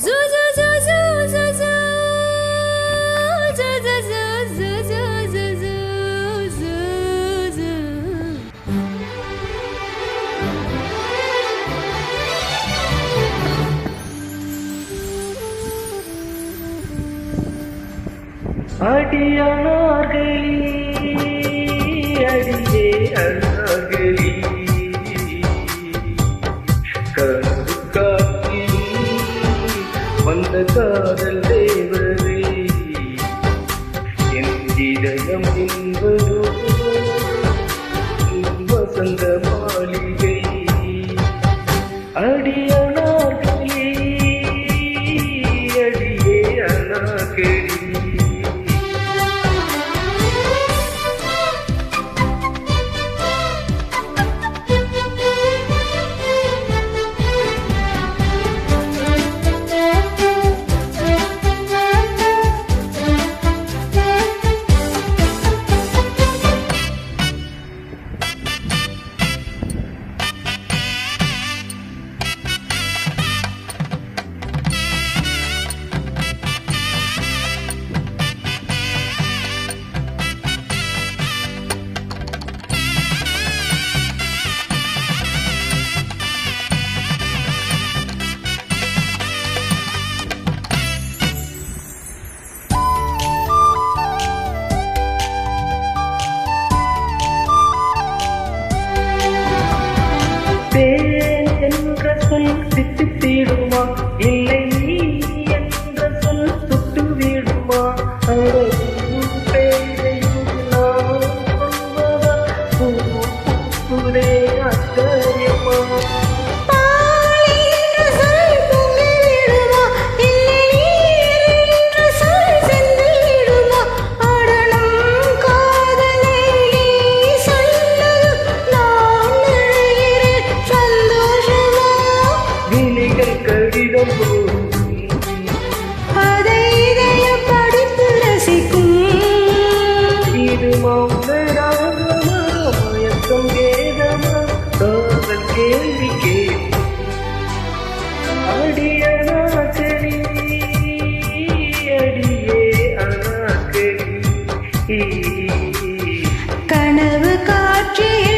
Zu zu zu zu zu zu zu zu zu zu zu zu zu zu zu அடி 我的泪。சொல் திட்டு தீடுமா? இல்லை நீ என்ற சொல் சுட்டு விடுமா? Gee.